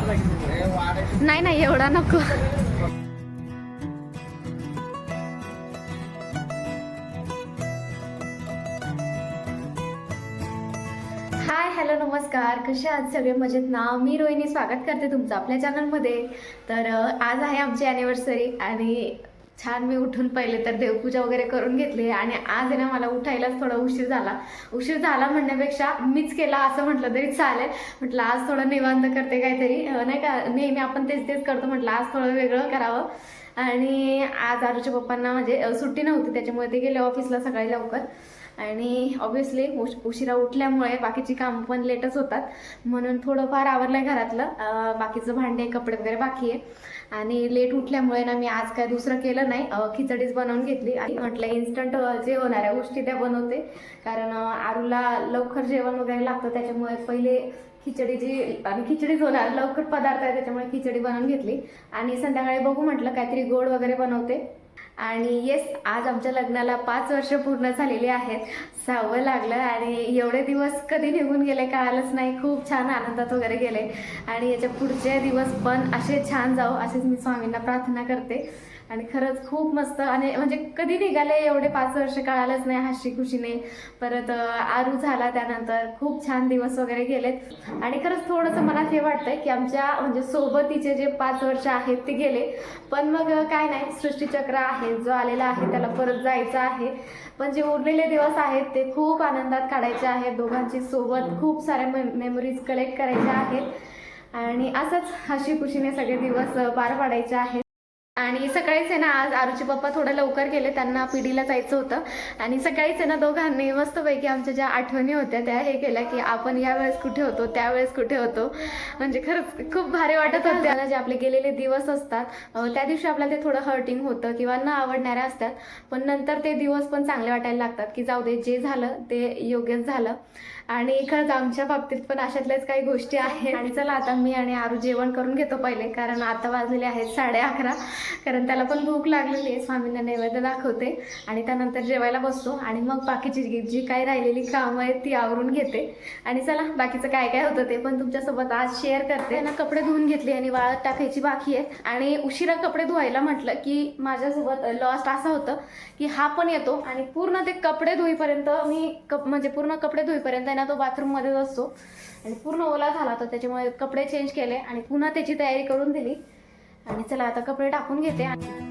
नाही नाही एवढा नको. हाय हॅलो नमस्कार. कसे आहात सगळे? मजेत ना? मी रोहिणी. स्वागत करते तुमचं आपल्या चॅनलमध्ये तर आज आहे आमची ॲनिव्हर्सरी आणि छान मी उठून पहिले तर देवपूजा वगैरे करून घेतली आणि आज आहे ना मला उठायलाच थोडा उशीर झाला. उशीर झाला म्हणण्यापेक्षा मीच केला असं म्हटलं तरी चालेल. म्हटलं आज थोडं निवांत करते काहीतरी. नाही का? नेहमी आपण तेच तेच करतो म्हटलं आज थोडं वेगळं करावं. आणि आज आरूच्या पप्पांना म्हणजे सुट्टी नव्हती त्याच्यामुळे ते गेले ऑफिसला सकाळी लवकर. आणि ऑब्विसली उश उशिरा उठल्यामुळे बाकीची कामं पण लेटच होतात. म्हणून थोडंफार आवरलं आहे घरातलं बाकीचं भांडे कपडे वगैरे बाकी आहे. आणि लेट उठल्यामुळे ना मी आज काय दुसरं केलं नाही. खिचडीच बनवून घेतली. आणि म्हटलं इन्स्टंट जे होणाऱ्या गोष्टी त्या बनवते. कारण आरूला लवकर जेवण वगैरे लागतं. त्याच्यामुळे पहिले खिचडीची आणि खिचडीच होणार. लवकर पदार्थ आहे त्याच्यामुळे खिचडी बनवून घेतली. आणि संध्याकाळी बघू म्हटलं काहीतरी गोड वगैरे बनवते. आणि येस आज आमच्या लग्नाला पाच वर्ष पूर्ण झालेली आहेत. सहावं लागलं आणि एवढे दिवस कधी निघून गेले कळालंच नाही. खूप छान आनंदात वगैरे गेले. आणि याच्या पुढचे दिवस पण असे छान जाऊ असेच मी स्वामींना प्रार्थना करते. आणि खरंच खूप मस्त. आणि म्हणजे कधी निघाले एवढे पाच वर्ष कळालंच नाही हशी खुशीने. परत आरू झाला त्यानंतर. खूप छान दिवस वगैरे गेलेत. आणि खरंच थोडंसं मला हे वाटतंय की आमच्या म्हणजे सोबतीचे जे पाच वर्ष आहेत ते गेले. पण मग काय नाही. सृष्टीचक्र आहे. जो आलेला आहे त्याला परत जायचं आहे. पण जे उरलेले दिवस आहेत ते खूप आनंदात काढायचे आहेत. दोघांची सोबत खूप साऱ्या मे मेमरीज कलेक्ट करायच्या आहेत. आणि असंच हशी खुशीने सगळे दिवस पार पाडायचे आहेत. आणि सकाळीच आहे ना आज आरूचे पप्पा थोडं लवकर गेले त्यांना पिढीला जायचं होतं. आणि सकाळीच आहे ना दोघांनी मस्तपैकी आमच्या ज्या आठवणी होत्या त्या हे केल्या की आपण यावेळेस कुठे होतो त्यावेळेस कुठे होतो. म्हणजे खरंच खूप भारी वाटत होते. ना जे आपले गेलेले दिवस असतात त्या दिवशी आपल्याला ते थोडं हर्टिंग होतं किंवा न आवडणाऱ्या असतात. पण नंतर ते दिवस पण चांगले वाटायला लागतात की जाऊ दे जे झालं ते योग्यच झालं. आणि खरंच आमच्या बाबतीत पण अशातल्याच काही गोष्टी आहेत. आणि चला आता मी आणि आरू जेवण करून घेतो पहिले कारण आता वाजलेले आहेत साडे अकरा. कारण त्याला पण भूक लागलेली आहे स्वामींना नैवेद्य दाखवते. आणि त्यानंतर जेवायला बसतो आणि मग बाकीची जी काही राहिलेली कामं आहेत ती आवरून घेते. आणि चला बाकीचं काय काय होतं ते पण तुमच्यासोबत आज शेअर करते. ना कपडे धुवून घेतले आणि वाळत टाकायची बाकी आहे. आणि उशिरा कपडे धुवायला म्हटलं की माझ्यासोबत लॉस्ट असं होतं की हा पण येतो आणि पूर्ण ते कपडे धुईपर्यंत मी कप म्हणजे पूर्ण कपडे धुईपर्यंत आहे ना तो बाथरूममध्येच असतो. आणि पूर्ण ओला झाला होता त्याच्यामुळे कपडे चेंज केले आणि पुन्हा त्याची तयारी करून दिली. आणि चला आता कपडे टाकून घेते आणि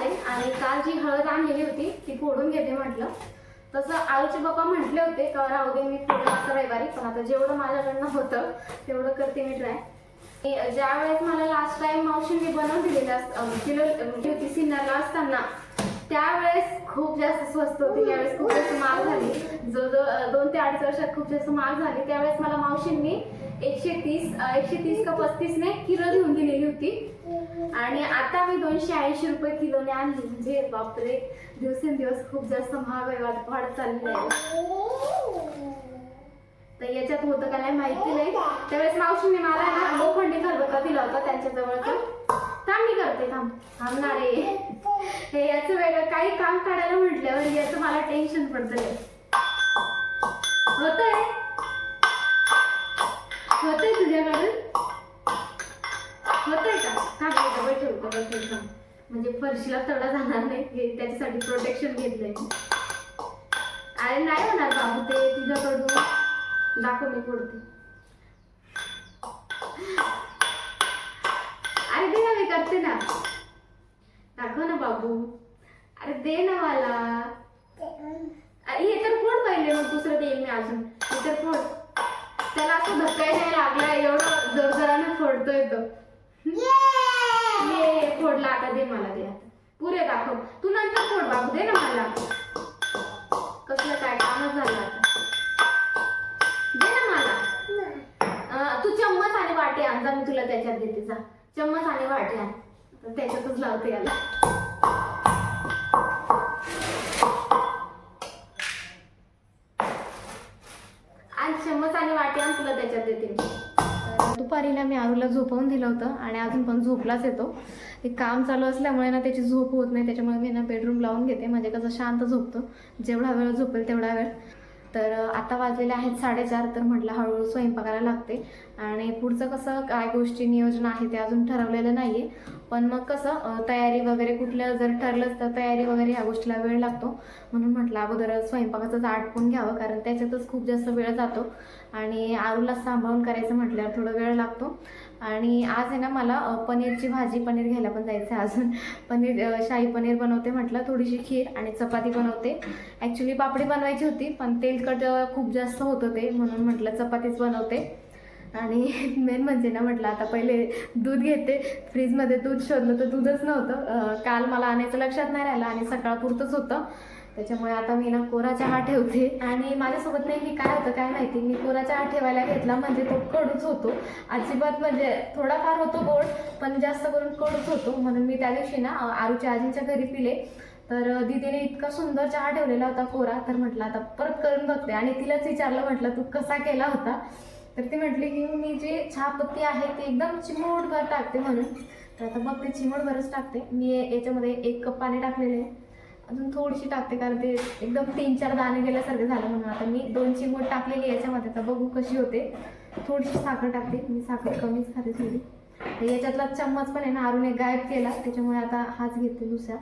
आले आणि काल जी हळद आणलेली होती ती फोडून घेते म्हटलं. तसं आळूचे बाप्पा म्हटले होते का राहू दे मी फोडून असं रविवारी पण आता जेवढं माझ्याकडनं होतं तेवढं करते मी ट्राय ज्या वेळेस मला लास्ट टाइम मावशींनी बनवून दिलेलं अस- किलो होती सिन्नरला असताना त्यावेळेस खूप जास्त स्वस्त होती यावेळेस खूप जास्त महाग झाली. जो जो दोन ते अडीच वर्षात खूप जास्त महाग झाली. त्यावेळेस मला मावशींनी एकशे तीस एकशे तीस का पस्तीसने किलो घेऊन दिलेली होती. आणि आता मी दोनशे ऐंशी रुपये किलोने आणली. म्हणजे बापरे दिवसेंदिवस खूप जास्त महागाई वाढ वाढत चालली आहे. तर याच्यात होतं का नाही माहिती नाही. त्यावेळेस मावशीने मला ना लोखंडी खलबत्ता दिला होता त्यांच्या जवळचा थांब मी करते थांब. थांबणार आहे. हे याचं वेगळं काही काम काढायला म्हटल्यावर याचं मला टेन्शन पडतंय. होतंय? होतंय तुझ्याकडे होतंय का? थांब इथं बैठे होतं थांब. म्हणजे फरशीला तडा जाणार नाही हे त्याच्यासाठी प्रोटेक्शन घेतलंय. अरे नाही होणार बाबू ते तुझ्याकडून. दाखव मी फोडते. मी करते ना? दाखव ना बाबू. अरे दे ना मला. अरे हे तर फोड पहिले मग दुसरं देईल मी अजून. हे तर फोड. त्याला असं धक्काय नाही लागला एवढं जोरजोराने फोडतोय तो. ये फोडला आता दे मला दे आता. पुरे दाखव. तू नंतर फोड बाबू दे ना मला. कसलं काय कामच झालं आता. दे ना मला. तू चम्मच आणि वाटी जा मी तुला त्याच्यात देते जा. चम्मच आणि वाट्या तर त्याच्यातच लावते याला. आज चम्मच आणि वाटी तुला त्याच्यात देते दुपारीला मी आरूला झोपवून दिलं होतं आणि अजून पण झोपलाच येतो. ते काम चालू असल्यामुळे ना त्याची झोप होत नाही त्याच्यामुळे मी ना बेडरूम लावून घेते. म्हणजे कसं शांत झोपतो. जेवढा वेळ झोपेल तेवढा वेळ. तर आता वाजलेले आहेत साडेचार तर म्हटलं हळूहळू स्वयंपाकाला लागते. आणि पुढचं कसं काय गोष्टी नियोजन आहे ते अजून ठरवलेलं नाही आहे पण मग कसं तयारी वगैरे कुठलं जर ठरलंच तर तयारी वगैरे ह्या गोष्टीला वेळ लागतो. म्हणून म्हटलं अगोदर स्वयंपाकाचं आटपून घ्यावं कारण त्याच्यातच खूप जास्त वेळ जातो. आणि आरूला सांभाळून करायचं म्हटल्यावर थोडा वेळ लागतो. आणि आज आहे ना मला पनीरची भाजी पनीर घ्यायला पण जायचं आहे अजून. पनीर शाही पनीर बनवते म्हटलं थोडीशी खीर आणि चपाती बनवते. ॲक्च्युली पापडी बनवायची होती पण तेलकट खूप जास्त होतं ते म्हणून म्हटलं चपातीच बनवते. आणि मेन म्हणजे ना म्हटलं आता पहिले दूध घेते. फ्रीजमध्ये दूध शोधलं तर दूधच नव्हतं. काल मला आणायचं लक्षात नाही राहिलं आणि सकाळपुरतंच होतं. त्याच्यामुळे आता मी ना कोरा चहा ठेवते. आणि माझ्यासोबत नेहमी काय होतं काय माहिती? मी कोरा चहा ठेवायला घेतला म्हणजे तो कडूच होतो. अजिबात म्हणजे थोडाफार होतो गोड पण जास्त करून कडूच होतो. म्हणून मी त्या दिवशी ना आरूच्या आजींच्या घरी पिले. तर दिदीने दीदीने इतका सुंदर चहा ठेवलेला होता कोरा. तर म्हटलं आता परत करून बघते. आणि तिलाच विचारलं म्हटलं तू कसा केला होता? तर ती म्हटली की मी जे चहापत्ती आहे ती एकदम चिमूटभर टाकते म्हणून. तर आता बघते चिमूटभरच टाकते. मी याच्यामध्ये एक कप पाणी टाकलेले आहे. अजून थोडीशी टाकते कारण ते एकदम तीन चार दाणे गेल्यासारखे झालं म्हणून. आता मी दोन चिमूट टाकलेली याच्यामध्ये तर बघू कशी होते. थोडीशी साखर टाकते मी साखर कमीच खाते थोडी. याच्यातला चम्मच पण आहे ना अरुण एक गायब केला त्याच्यामुळे आता हाच घेते दुसऱ्या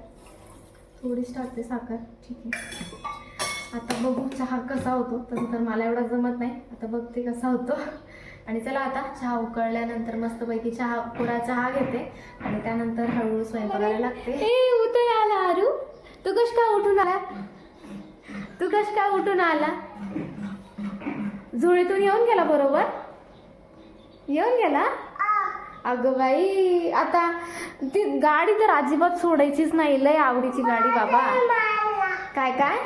थोडीच टाकते साखर ठीक आहे. आता बघू चहा कसा होतो तसं तर मला एवढा जमत नाही. आता बघते कसा होतो. आणि चला आता चहा उकळल्यानंतर मस्तपैकी चहा पुरा चहा घेते. आणि त्यानंतर हळूहळू स्वयंपाकाला लागते. तू कश काय उठून आला? तू कश काय उठून आला? झोळीतून येऊन गेला बरोबर? येऊन गेला? अगं बाई आता ती गाडी तर अजिबात सोडायचीच नाही. लय आवडीची गाडी बाबा. काय काय?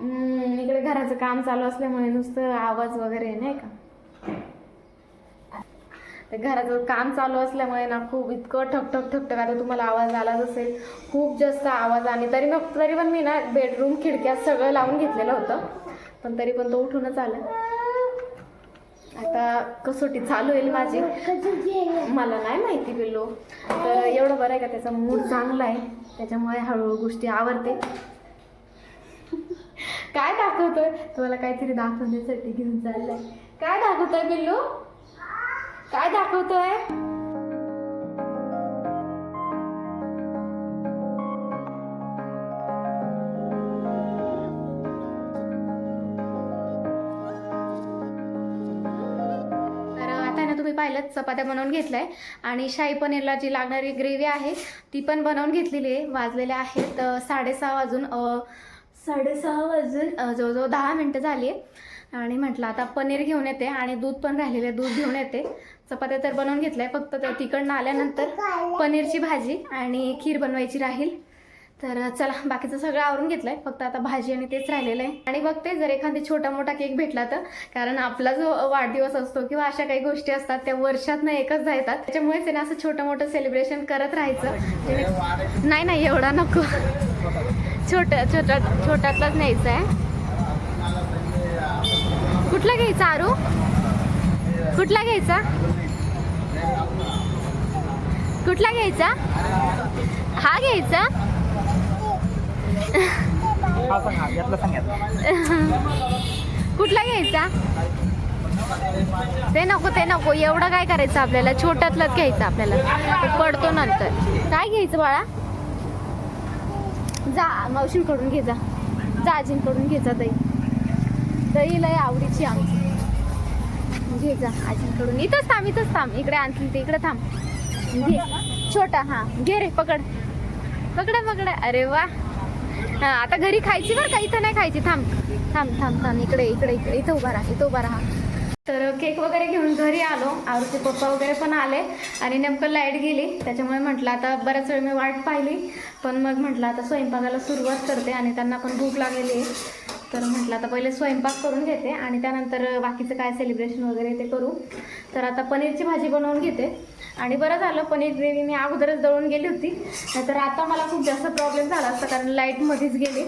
हम्म, इकडे घराचं काम चालू असल्यामुळे नुसतं आवाज वगैरे नाही का? ते घराचं काम चालू असल्यामुळे ना खूप इतकं ठक ठक ठक ठक आता तुम्हाला आवाज आलाच असेल. खूप जास्त आवाज आणि तरी मग तरी पण मी ना बेडरूम खिडक्यात सगळं लावून घेतलेलं होतं. पण तरी पण तो उठूनच आला. आता कसोटी चालू होईल माझी. मला नाही माहिती पिल्लो. तर एवढं बरं आहे का त्याचा मूड चांगला आहे. त्याच्यामुळे हळूहळू गोष्टी आवडते काय दाखवतोय? तुम्हाला काहीतरी दाखवण्यासाठी घेऊन चाललंय. काय दाखवतोय पिल्लू? दाखवतोय तर आता ना तुम्ही पाहिलं चपात्या बनवून घेतल्या. आहे आणि शाही पनीरला जी लागणारी ग्रेव्ही आहे ती पण बनवून घेतलेली आहे वाजलेले आहेत साडेसहा वाजून साडेसहा वाजून? जवळजवळ दहा मिनटं झाली. आहे आणि म्हटलं आता पनीर घेऊन येते आणि दूध पण राहिलेलं आहे दूध घेऊन येते. चपात्या तर बनवून घेतल्या आहे फक्त त्या तिकडनं आल्यानंतर पनीरची भाजी आणि खीर बनवायची राहील. तर चला बाकीचं सगळं आवरून घेतलंय. फक्त आता भाजी आणि तेच राहिलेलं आहे. आणि बघते जर एखादी छोटा मोठा केक भेटला तर. कारण आपला जो वाढदिवस असतो किंवा अशा काही गोष्टी असतात त्या वर्षातनं एकच जायतात. त्याच्यामुळेच आहे ना असं छोटं मोठं सेलिब्रेशन करत राहायचं. नाही नाही एवढा नको. छोट्या छोट्या छोट्यातलाच न्यायचा आहे. कुठला घ्यायचा आरू? कुठला घ्यायचा? कुठला घ्यायचा? हा घ्यायचा? कुठला घ्यायचा? ते नको ते नको. एवढं काय करायचं आपल्याला? छोट्यातलंच घ्यायचं आपल्याला. पडतो नंतर. काय घ्यायचं बाळा? जा मावशींकडून घे जा. आजींकडून घे जा दही दही लय आवडीची आमची. घे जा आजींकडून. इथंच थांब इथंच थांब. इकडे आणतील ते इकडे थांब. घे. छोटा हां. घे रे पकड. पकड पकड. अरे वा. हा आता घरी खायची बरं का? इथं नाही खायची. थांब. थांब थांब थांब. इकडे इकडे इकडे. इथं उभा राहा इथं उभा राहा. तर केक वगैरे घेऊन घरी आलो. आरूचे पप्पा वगैरे पण आले आणि नेमकं लाइट गेली. त्याच्यामुळे म्हटलं आता बऱ्याच वेळ मी वाट पाहिली. पण मग म्हटलं आता स्वयंपाकाला सुरुवात करते आणि त्यांना पण भूक लागलेली आहे. तर म्हटलं आता पहिले स्वयंपाक करून घेते आणि त्यानंतर बाकीचं काय सेलिब्रेशन वगैरे ते करू. तर आता पनीरची भाजी बनवून घेते. आणि बरं झालं पनीर ग्रेव्ही मी अगोदरच दळून गेली होती. नाहीतर आता मला खूप जास्त प्रॉब्लेम झाला असता कारण लाईटमध्येच गेली.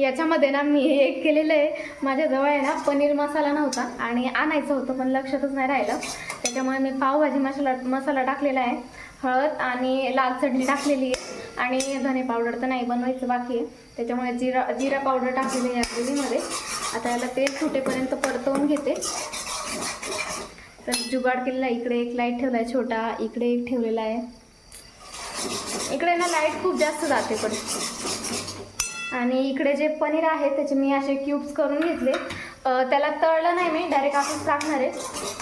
याच्यामध्ये ना मी एक केलेलं आहे. माझ्याजवळ आहे ना पनीर मसाला नव्हता आणि आणायचं होतं पण लक्षातच नाही राहिलं. त्याच्यामुळे मी पावभाजी मसाला मसाला टाकलेला आहे. हळद आणि लाल चटणी टाकलेली आहे. आणि धने पावडर तर नाही बनवायचं बाकी आहे. त्याच्यामुळे जिरा जिरा पावडर टाकलेली आहे या ग्रेव्हीमध्ये आता याला तेल सुटेपर्यंत परतवून घेते. तर जुगाड केलेला इकडे एक लाइट ठेवला आहे छोटा. इकडे एक ठेवलेला आहे. इकडे ना लाइट खूप जास्त जाते पण. आणि इकडे जे पनीर आहे त्याचे मी असे क्यूब्स करून घेतले. त्याला तळलं नाही मी. डायरेक्ट असंच टाकणार आहे.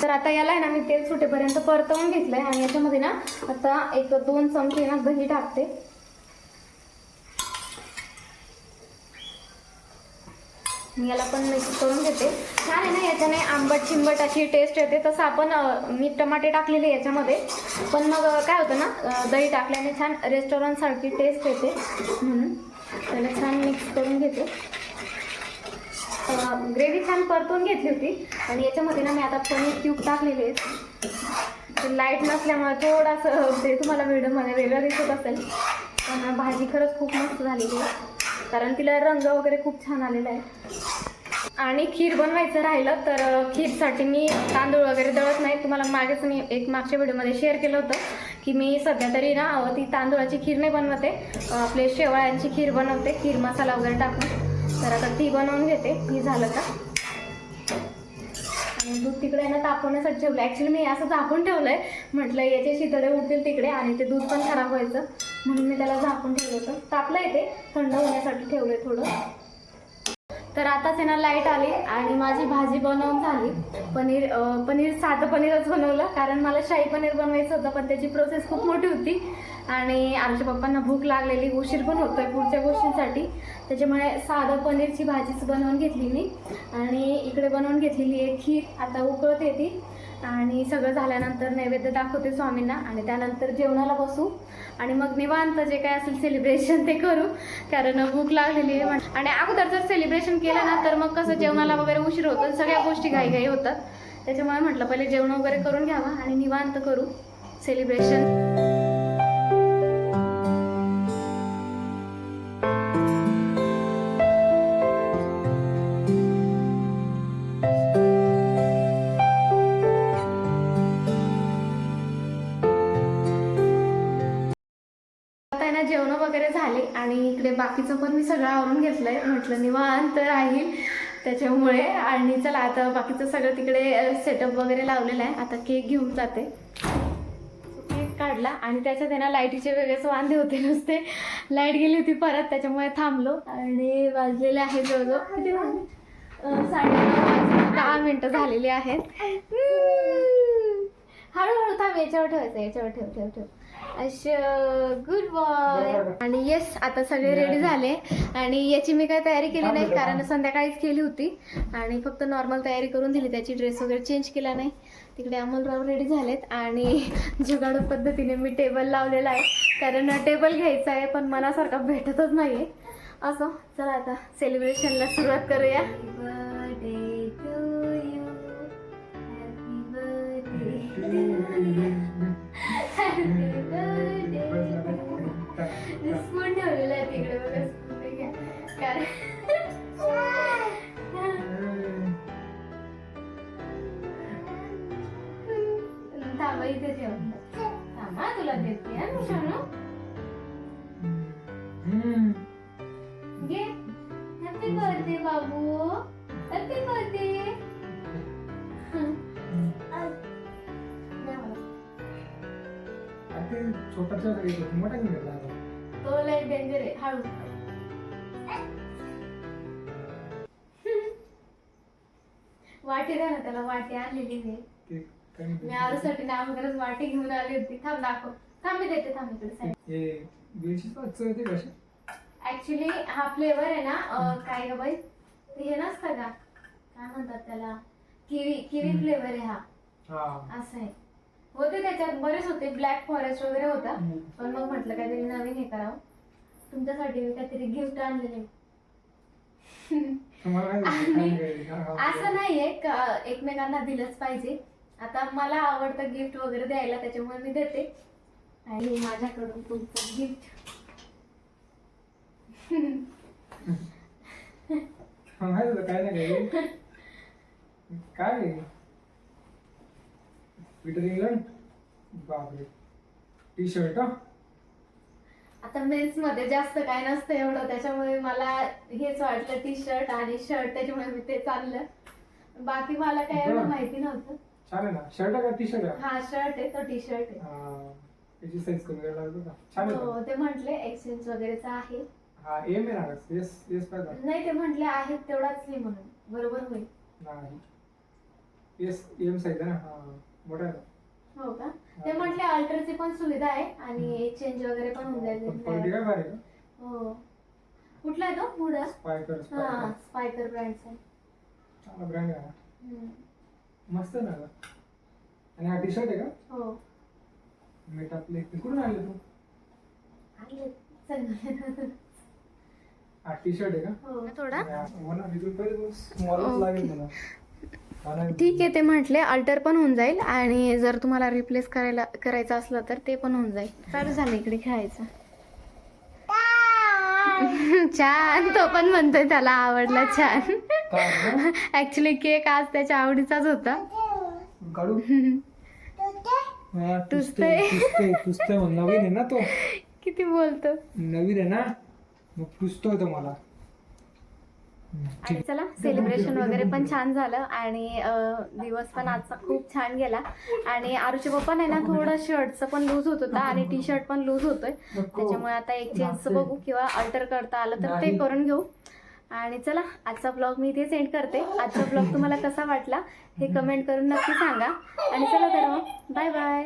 तर आता याला आहे ना मी तेल सुटेपर्यंत परतवून घेतलं आहे आणि याच्यामध्ये ना आता एक दोन चमचे ना दही टाकते. मी याला पण मिक्स करून घेते. छान आहे ना याच्याने आंबट चिंबट अशी टेस्ट येते. तसं आपण मी टमाटे टाकलेले याच्यामध्ये. पण मग काय होतं ना दही टाकल्याने छान रेस्टॉरंटसारखी टेस्ट येते. म्हणून त्याला छान मिक्स करून घेते. ग्रेव्ही छान परतून घेतली होती. आणि याच्यामध्ये ना मी आता पनीर क्यूब टाकलेले आहेत. ते लाइट नसल्यामुळे थोडासा ते तुम्हाला व्हिडिओमध्ये वेगळं दिसत असेल. पण भाजी खरंच खूप मस्त झालेली आहे. कारण तिला रंग वगैरे खूप छान आलेला आहे. आणि खीर बनवायचं राहिलं तर खीरसाठी मी तांदूळ वगैरे दळत नाही. तुम्हाला मागेच मी एक मागच्या व्हिडिओमध्ये शेअर केलं होतं की मी सध्या तरी ना ती तांदूळाची खीर नाही बनवते. आपले शेवळ्यांची खीर बनवते. खीर मसाला वगैरे टाकून. तर आता ती बनवून घेते. ही झालं का? आणि दूध तिकडे ना तापवण्यासाठी ठेवलं ॲक्च्युली मी असं झाकून ठेवलं आहे म्हटलं याचे शितळे उठतील तिकडे आणि ते दूध पण खराब व्हायचं. म्हणून मी त्याला झाकून ठेवलं होतं. तापलं आहे ते थंड होण्यासाठी ठेवलं आहे थोडं. तर आताच आहे ना लाइट आली आणि माझी भाजी बनवून झाली. पनीर पनीर साधं पनीरच बनवलं कारण मला शाही पनीर बनवायचं होतं पण त्याची प्रोसेस खूप मोठी होती. आणि आमच्या पप्पांना भूक लागलेली उशीर पण होतो आहे पुढच्या गोष्टींसाठी. त्याच्यामुळे साधं पनीरची भाजीच बनवून घेतली मी. आणि इकडे बनवून घेतलेली आहे खीर. आता उकळत येते. आणि सगळं झाल्यानंतर नैवेद्य दाखवते स्वामींना आणि त्यानंतर जेवणाला बसू. आणि मग निवांत जे काय असेल सेलिब्रेशन ते करू. कारण भूक लागलेली आहे आणि अगोदर जर सेलिब्रेशन केलं ना तर मग कसं जेवणाला वगैरे उशीर होतो सगळ्या गोष्टी घाई होतात. त्याच्यामुळे म्हटलं पहिले जेवण वगैरे करून घ्यावं आणि निवांत करू. सेलिब्रेशन आता जेवण वगैरे झाले आणि इकडे बाकीचं पण मी सगळं आवरून घेतलंय. म्हटलं निवांत राहील त्याच्यामुळे. आणि चला आता बाकीचं सगळं तिकडे सेटअप वगैरे लावलेलं आहे. आता केक घेऊन जाते. केक काढला आणि त्याच्यात त्यांना लाईटीचे वेगळेच वांदे होते नुसते. लाइट गेली होती परत त्याच्यामुळे थांबलो. आणि वाजलेले आहे जवळजवळ किती दहा मिनटं झालेली आहेत. हळूहळू थांब याच्यावर ठेवायचं याच्यावर ठेव ठेव ठेव. असं गुड बॉय आणि येस आता सगळे रेडी झाले. आणि याची मी काही तयारी केली नाही कारण संध्याकाळीच केली होती. आणि फक्त नॉर्मल तयारी करून दिली त्याची ड्रेस वगैरे चेंज केला नाही. तिकडे अमोलराव रेडी झालेत. आणि जुगाडू पद्धतीने मी टेबल लावलेला आहे. कारण टेबल घ्यायचा आहे पण मनासारखा भेटतच नाही आहे असं चला आता सेलिब्रेशनला सुरुवात करूया. स्पून ठेवलेला आहे तिकडे बघा. स्पून कारण छोटाचा मोठा नाही घेतला तो लय डेंजर आहे हळू वाटी द्या ना त्याला वाटी आणलेली मी ते काय? मी आरूसाठी नामकरच वाटी घेऊन आली होती थांब दाखव थांब मी देते थांब इकडे साईड हे ते कसे ऍक्च्युली हा फ्लेवर आहे ना अं, काय ग बाई? ते हे नसतं का? काय म्हणतात त्याला? किवी किवी हम्म. फ्लेवर आहे हा. हा. असं आहे. होते त्याच्यात बरेच होते. ब्लॅक फॉरेस्ट वगैरे होता. पण मग म्हटलं काहीतरी नवीन हे करावं. तुमच्यासाठी मी काहीतरी गिफ्ट आणलेले. तुम्हाला काय आणि काय नाही काय? असं नाहीये का एकमेकांना दिलंच पाहिजे. आता मला आवडतं गिफ्ट वगैरे द्यायला त्याच्यामुळे मी देते. आणि माझ्याकडून तुमचं गिफ्ट सांगायचं होतं, काय नाही काय? पीटर इंग्लंड बापरे. टी शर्ट आता मेन्समध्ये जास्त काय नसतं एवढं. त्याच्यामुळे मला हेच वाटलं टी शर्ट आणि शर्ट त्याच्यामुळे मी ते चाललं. बाकी मला काय एवढं. माहिती नव्हतं. छान आहे ना. शर्ट का? टी शर्ट हा शर्ट आहे. तो टी शर्ट आहे. हा, याची साईज कमी करायला लागतो का? छान हो. ते म्हटले एक्सचेंज वगैरेचा आहे. हा एम आहे. ना येस येस पाहिजे नाही ते म्हटले आहेत तेवढाच नाही म्हणून. बरोबर होईल. नाही. येस एम साईज आहे ना? हा. मोठा आहे ना? हो का? ते म्हटले अल्टरची पण सुविधा आहे आणि चेंज वगैरे पण होऊन पण जाईल काय भारी आहे का हो. कुठला आहे तो? पुढं? स्पायकर हा स्पायकर स्पायकर ब्रँडचा आहे चांगला ब्रँड आहे. मस्त आहे ना गं? आणि हा टी शर्ट आहे का? हो. मी टाकले कुठून आणले तू? आणले. चल. हा टी शर्ट आहे का? हो. थोडा? ना इथून पहिले स्मॉलच लागेल मला हा. ठीक आहे ते म्हटले अल्टर पण होऊन जाईल आणि जर तुम्हाला रिप्लेस करायला करायचं असलं तर ते पण होऊन जाईल. चालू झालं इकडे खेळायचं. छान तो पण म्हणतोय त्याला आवडला छान? ऍक्च्युली केक आज त्याच्या आवडीचाच होता. किती बोलतो नवीन आहे ना? मग टुचतोय तो मला. हम्म, ठीक आणि चला सेलिब्रेशन वगैरे पण छान झालं आणि दिवस पण आजचा खूप छान गेला. आणि आरुचे पप्पा नाही ना थोडं शर्टचं पण लूज होत होतं आणि टी शर्ट पण लूज होतोय. त्याच्यामुळे आता एक चेंजचं बघू किंवा अल्टर करता आलं तर ते करून घेऊ. आणि चला आजचा ब्लॉग मी इथे सेंड करते. आजचा ब्लॉग तुम्हाला कसा वाटला हे कमेंट करून नक्की सांगा. आणि चला तर मग बाय बाय